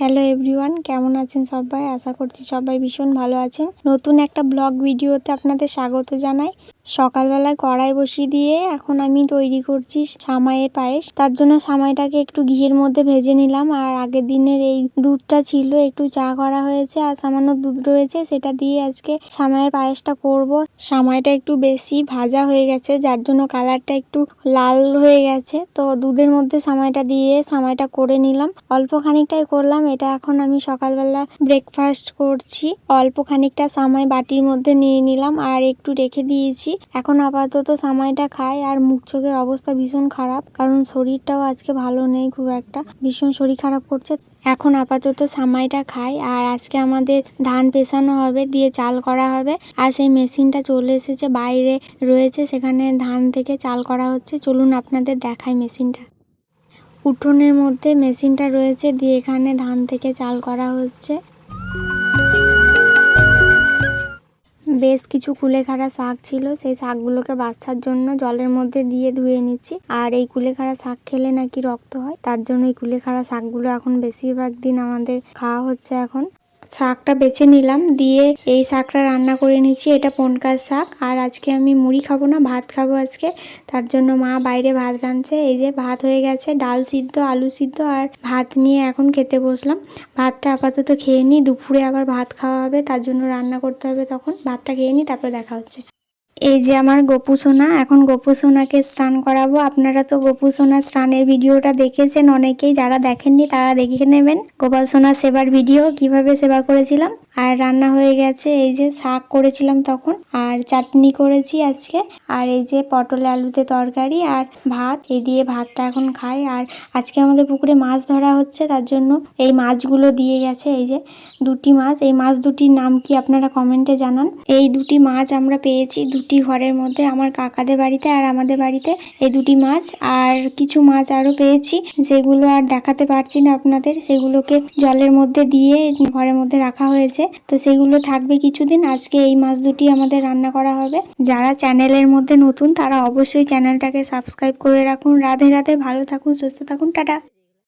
Hello everyone, কেমন আছেন সবাই? আশা করছি সবাই ভীষণ ভালো আছেন। নতুন একটা ব্লগ ভিডিওতে আপনাদের স্বাগত জানাই। সকালবেলায় কড়াই বসিয়ে দিয়ে এখন আমি তৈরি করছি সামাইয়ের পায়েস। তার জন্য সামাইটাকে একটু ঘিয়ের মধ্যে ভেজে নিলাম। আর আগের দিনের এই দুধটা ছিল, একটু চা করা হয়েছে আর সামান্য দুধ রয়েছে, সেটা দিয়ে আজকে সামাইয়ের পায়েসটা করব। সামাইটা একটু বেশি ভাজা হয়ে গেছে, যার জন্য কালারটা একটু লাল হয়ে গেছে। তো দুধের মধ্যে সামাইটা দিয়ে সামাইটা করে নিলাম। অল্প খানিকটাই করলাম, এটা এখন আমি সকালবেলা ব্রেকফাস্ট করছি। অল্প খানিকটা সামাই বাটির মধ্যে নিয়ে নিলাম আর একটু রেখে দিয়েছি। এখন আপাতত সামাইটা খাই আর মুখ চোখের অবস্থা ভীষণ খারাপ, কারণ শরীরটাও আজকে ভালো নেই খুব একটা, ভীষণ শরীর খারাপ করছে। এখন আপাতত সামাইটা খাই আর আজকে আমাদের ধান পেসানো হবে, দিয়ে চাল করা হবে। আর সেই মেশিনটা চলে এসেছে, বাইরে রয়েছে, সেখানে ধান থেকে চাল করা হচ্ছে। চলুন আপনাদের দেখাই মেশিনটা। উঠোনের মধ্যে মেশিনটা রয়েছে, দিয়ে এখানে ধান থেকে চাল করা হচ্ছে। বেশ কিছু কুলেখাড়া শাক ছিল, সেই শাকগুলোকে বাচ্চার জন্য জলের মধ্যে দিয়ে ধুয়ে নিচ্ছি। আর এই কুলেখাড়া শাক খেলে নাকি রক্ত হয়, তার জন্য এই কুলেখাড়া শাকগুলো এখন বেশিরভাগ দিন আমাদের খাওয়া হচ্ছে এখন। শাকটা বেছে নিলাম, দিয়ে এই শাকটা রান্না করে নিচ্ছি এটা পনকার শাক। আর আজকে আমি মুড়ি খাব না, ভাত খাব আজকে। তার জন্য মা বাইরে ভাত রাঁধছে, এই যে ভাত হয়ে গেছে, ডাল সিদ্ধ, আলু সিদ্ধ, আর ভাত নিয়ে এখন খেতে বসলাম। ভাতটা আপাতত খেয়ে নিই, দুপুরে আবার ভাত খাওয়া হবে, তার জন্য রান্না করতে হবে তখন। ভাতটা খেয়ে নিই, তারপরে দেখা হচ্ছে। এই যে আমার গোপু সোনা, এখন গোপু সোনাকে স্নান করাবো। আপনারা তো গোপু সোনা স্নানের ভিডিওটা দেখেছেন, অনেকেই যারা দেখেননি তারা দেখে নেবেন। গোপাল সোনা সেবার ভিডিও, কীভাবে সেবা করেছিলাম। আর রান্না হয়ে গেছে, এই যে শাক করেছিলাম তখন, আর চাটনি করেছি আজকে। আর এই যে পটল আলুতে তরকারি আর ভাত, এই দিয়ে ভাতটা এখন খাই। আর আজকে আমাদের পুকুরে মাছ ধরা হচ্ছে, তার জন্য এই মাছগুলো দিয়ে গেছে। এই যে দুটি মাছ, এই মাছ দুটির নাম কি আপনারা কমেন্টে জানান। এই দুটি মাছ আমরা পেয়েছি দুটি ঘরের মধ্যে, আমার কাকাদের বাড়িতে আর আমাদের বাড়িতে এই দুটি মাছ। আর কিছু মাছ আরও পেয়েছি, যেগুলো আর দেখাতে পারছি না আপনাদের। সেগুলোকে জলের মধ্যে দিয়ে ঘরের মধ্যে রাখা হয়েছে। তো সেগুলো থাকবে কিছুদিন। আজকে এই মাছ দুটি আমাদের রান্না করা হবে। যারা চ্যানেলের মধ্যে নতুন, তারা অবশ্যই চ্যানেলটাকে সাবস্ক্রাইব করে রাখুন। রাধে রাধে, ভালো থাকুন, সুস্থ থাকুন, টাটা।